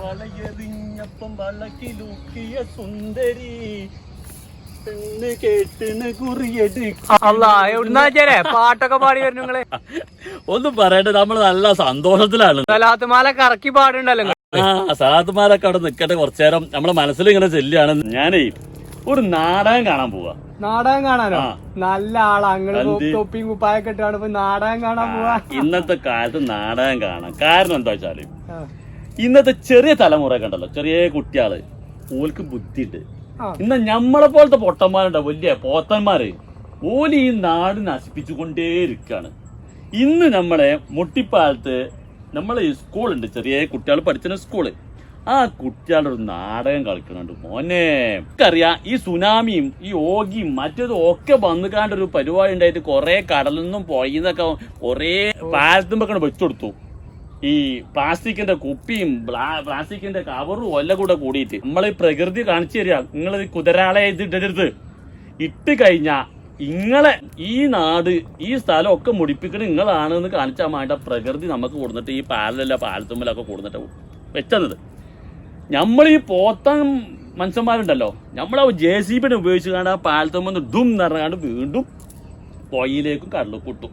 വളയെറിഞ്ഞപ്പം വളക്കിലൂക്കിയ സുന്ദരി. പെണ്ണ് കേട്ടിന് കുറിയെടുക്ക അല്ല എവിടുന്നാ പാട്ടൊക്കെ പാടി വരും നിങ്ങൾ. ഒന്നും പറയണ്ട നമ്മൾ നല്ല സന്തോഷത്തിലാണ്. സലാത്തുമാല കറക്കി പാടുണ്ടല്ലോ. ആ സലാത്തുമാരൊക്കെ അവിടെ നിക്കട്ടെ കുറച്ചേരം നമ്മളെ മനസ്സിൽ ഇങ്ങനെ ചെല്ലാണ് ഞാനേ ഒരു നാടകം കാണാൻ പോവാ. നാടകം കാണാനോ? നല്ല ആളാ. അങ്ങൾ എന്ത്? തൊപ്പിയും കുപ്പായൊക്കെ ഇട്ടാണ് നാടകം കാണാൻ പോവാ. ഇന്നത്തെ കാലത്ത് നാടകം കാണാം. കാരണം എന്താ വെച്ചാൽ. ഇന്നത്തെ ചെറിയ തലമുറ കണ്ടല്ലോ. ചെറിയ കുട്ടികൾ ഓൽക്ക് ബുദ്ധിണ്ട് ഇന്ന ഞമ്മളെ പോലത്തെ പൊട്ടന്മാരുണ്ട്? വലിയ പോത്തന്മാര്. ഓൽ ഈ നാട് നശിപ്പിച്ചുകൊണ്ടേയിരിക്കാണ് ഇന്ന് നമ്മളെ മുട്ടിപ്പാലത്ത് നമ്മളെ ഈ സ്കൂളുണ്ട്. ചെറിയ കുട്ടികൾ പഠിച്ചിരുന്ന സ്കൂൾ. ആ കുട്ടികളുടെ ഒരു നാടകം കളിക്കുന്നുണ്ട് മോനെ അറിയാം ഈ സുനാമിയും ഈ ഓഗിയും മറ്റേതും ഒക്കെ വന്നുകാണ്ട് ഒരു പരിപാടി ഉണ്ടായിട്ട് കുറെ കടലിൽ നിന്നും പോയിന്നൊക്കെ കുറെ പാലത്തുമ്പൊക്കെ വെച്ചുകൊടുത്തു ഈ പ്ലാസ്റ്റിക്കിന്റെ കുപ്പിയും പ്ലാസ്റ്റിക്കിന്റെ കവറും എല്ലാം കൂടെ കൂടിയിട്ട് നമ്മൾ ഈ പ്രകൃതി കാണിച്ചു തരിക നിങ്ങൾ കുതിരാളെ ഇത് ഇടരുത്. ഇട്ട് കഴിഞ്ഞാൽ ഇങ്ങളെ ഈ നാട് ഈ സ്ഥലം ഒക്കെ മുടിപ്പിക്കണ നിങ്ങളാണെന്ന് കാണിച്ചാൽ വേണ്ട പ്രകൃതി നമുക്ക് കൊടുത്തിട്ട് ഈ പാലല്ല പാലത്തുമ്മലൊക്കെ കൊടുത്തിട്ട് വെച്ചത് നമ്മൾ ഈ പോത്തൻ മനുഷ്യന്മാരുണ്ടല്ലോ. നമ്മൾ ആ ജെ സി ബിനെ ഉപയോഗിച്ച് കാണാൻ ആ പാലത്തുമ്പ് ഡും നിറങ്ങാണ്ട് വീണ്ടും പൊയ്യിലേക്കും കടലിൽ കൂട്ടും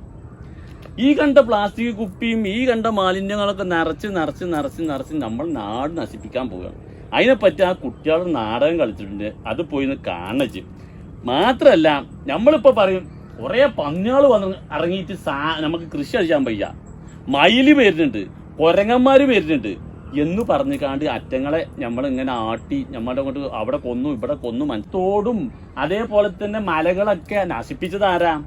ഈ കണ്ട പ്ലാസ്റ്റിക് കുപ്പിയും ഈ കണ്ട മാലിന്യങ്ങളൊക്കെ നിറച്ച് നിറച്ച് നിറച്ച് നിറച്ച് നമ്മൾ നാട് നശിപ്പിക്കാൻ പോവുകയാണ്. അതിനെപ്പറ്റി ആ കുട്ടികൾ നാടകം കളിച്ചിട്ടുണ്ട്. അത് പോയി ഒന്ന് കാണിച്ച് മാത്രമല്ല നമ്മളിപ്പോൾ പറയും കുറേ പന്നികൾ വന്ന് ഇറങ്ങിയിട്ട് സാ നമുക്ക് കൃഷി അടിക്കാൻ വയ്യ. മയിൽ വരുന്നുണ്ട് കുരങ്ങന്മാർ വരുന്നുണ്ട് എന്ന് പറഞ്ഞു കാണ്ട് അറ്റങ്ങളെ നമ്മൾ ഇങ്ങനെ ആട്ടി നമ്മുടെ കൊണ്ട് അവിടെ കൊന്നു ഇവിടെ കൊന്നു മനത്തോടും അതേപോലെ തന്നെ മലകളൊക്കെ നശിപ്പിച്ചത് ആരാ?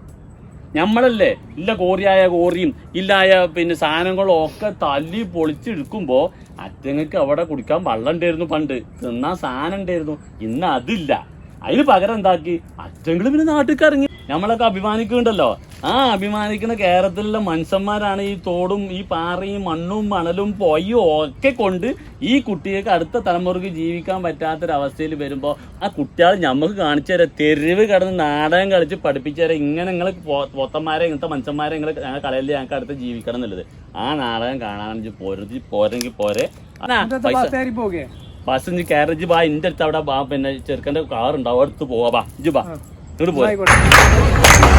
നമ്മളല്ലേ ഇല്ല കോറിയായ കോറിയും ഇല്ലായ പിന്നെ സാധനങ്ങളും ഒക്കെ തല്ലി പൊളിച്ചെടുക്കുമ്പോൾ അറ്റങ്ങൾക്ക് അവിടെ കുടിക്കാൻ വെള്ളം ഉണ്ടായിരുന്നു പണ്ട്. തിന്നാൻ സാധനം ഉണ്ടായിരുന്നു. ഇന്ന് അതില്ല. അതിന് പകരം എന്താക്കി? അറ്റങ്ങൾ പിന്നെ നാട്ടിൽ ഇറങ്ങി. നമ്മളൊക്കെ അഭിമാനിക്കുന്നുണ്ടല്ലോ. ആ അഭിമാനിക്കുന്ന കേരളത്തിലുള്ള മനുഷ്യന്മാരാണ് ഈ തോടും ഈ പാറയും മണ്ണും മണലും പൊയ്യും ഒക്കെ കൊണ്ട് ഈ കുട്ടികൾക്ക് അടുത്ത തലമുറയ്ക്ക് ജീവിക്കാൻ പറ്റാത്തൊരവസ്ഥയിൽ വരുമ്പോൾ ആ കുട്ടികൾ നമുക്ക് കാണിച്ചു തരാം. തെരുവ് കടന്ന് നാടകം കളിച്ച് പഠിപ്പിച്ചു തരാം. ഇങ്ങനെ നിങ്ങൾ പൊത്തന്മാരെ ഇങ്ങനത്തെ മനുഷ്യന്മാരെ നിങ്ങൾ ഞങ്ങൾ കളയിൽ ഞങ്ങൾക്ക് അടുത്ത് ജീവിക്കണം എന്നുള്ളത്. ആ നാടകം കാണാൻ പോരുതി പോരെങ്കിൽ പോരെ. ബസ് പോകെ? കാരേജ് ബാ ഇന്റെ അടുത്ത് അവിടെ ബാ പിന്നെ ചെറുക്കന്റെ കാറുണ്ടാവും അടുത്ത് പോവാ ബാ ഇജ്ജ് ബാ ഇങ്ങോട്ട് പോരെ.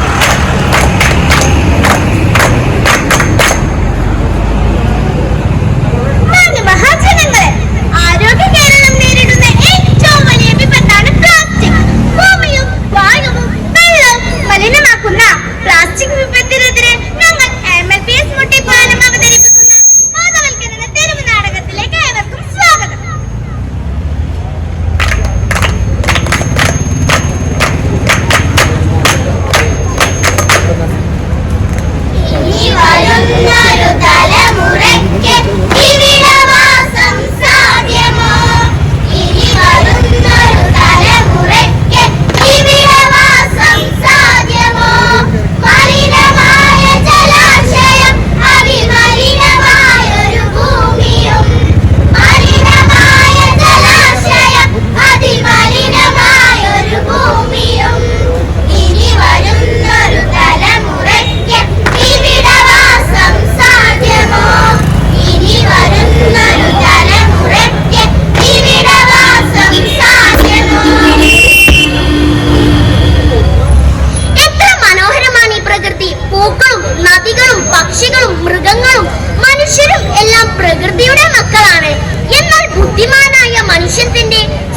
ബുദ്ധിമാനായ മനുഷ്യൻ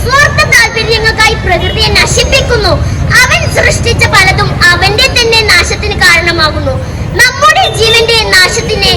സ്വാർത്ഥ താല്പര്യങ്ങൾക്കായി പ്രകൃതിയെ നശിപ്പിക്കുന്നു. അവൻ സൃഷ്ടിച്ച പലതും അവന്റെ തന്നെ നാശത്തിന് കാരണമാകുന്നു. നമ്മുടെ ജീവന്റെ നാശത്തിന്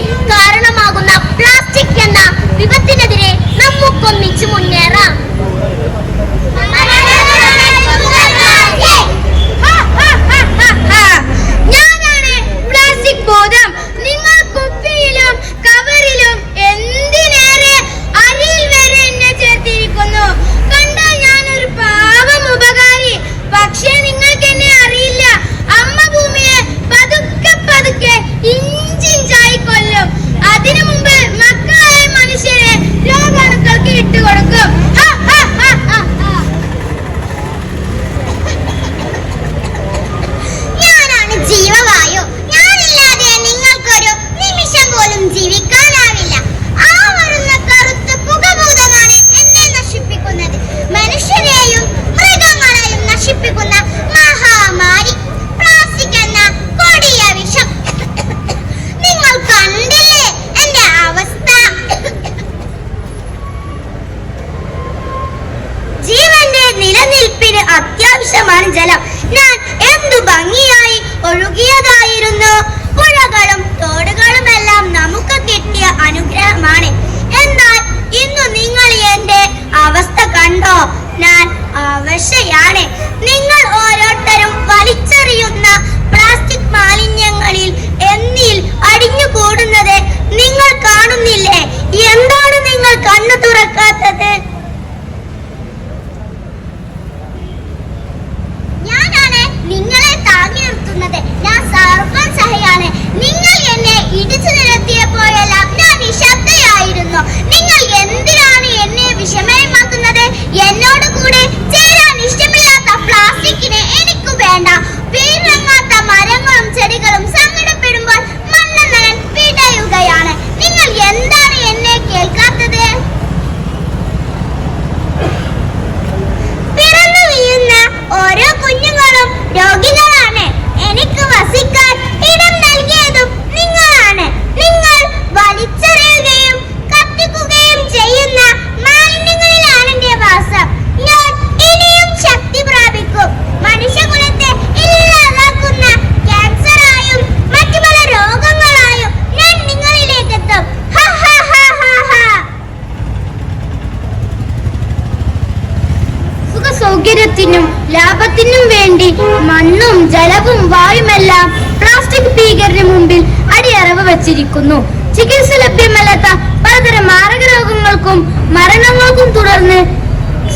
മണ്ണും ജലവും വായുമെല്ലാം പ്ലാസ്റ്റിക് ഭീകരന് മുമ്പിൽ അടിയറവ് വച്ചിരിക്കുന്നു. ചികിത്സ ലഭ്യമല്ലാത്ത പലതരം മാരക രോഗങ്ങൾക്കും മരണങ്ങൾക്കും തുടർന്ന്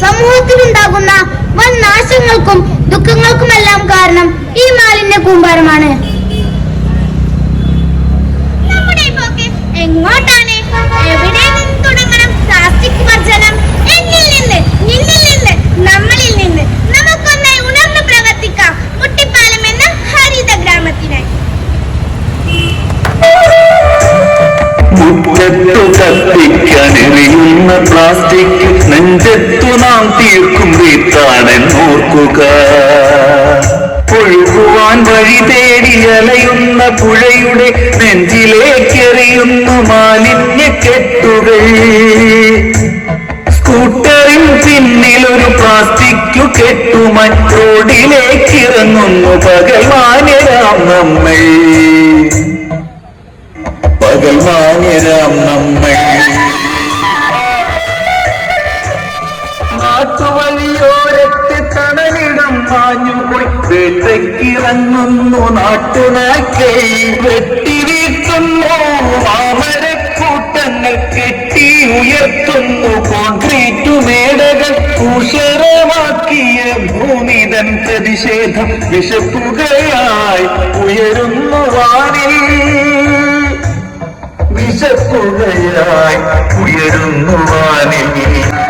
സമൂഹത്തിലുണ്ടാകുന്ന വൻ നാശങ്ങൾക്കും ദുഃഖങ്ങൾക്കുമെല്ലാം കാരണം ഈ മാലിന്യ കൂമ്പാരമാണ്. എങ്ങോട്ടാണ്? എവിടെ നെഞ്ചത്തു നാം തീർക്കും വീത്താണെന്നോർക്കുക ഒഴുകുവാൻ വഴി തേടി അലയുന്ന പുഴയുടെ നെഞ്ചിലേക്കെറിയുന്നു മാലിന്യക്കെട്ടുകൾ സ്കൂട്ടറിൻ പിന്നിൽ ഒരു പ്ലാസ്റ്റിക്കു കെട്ടുമായി റോഡിലേക്ക് ഇറങ്ങുന്നു. പകൽമാന്യരാം നമ്മൾ. പകൽമാന്യരാം നമ്മൾ. മാഞ്ഞുപോയി വേട്ടയ്ക്കിറങ്ങുന്നു നാട്ടുനായ്ക്കൾ. വെട്ടി വീഴ്ത്തുന്നു. മാമരക്കൂട്ടങ്ങൾ കെട്ടി ഉയർത്തുന്നു. കോൺക്രീറ്റു മേടകൾ കൂശരമാക്കിയ ഭൂമിതൻ പ്രതിഷേധം വിശപ്പുകയായി ഉയരുന്നു വാനിൽ. വിശപ്പുകയായി ഉയരുന്നു വാനിൽ.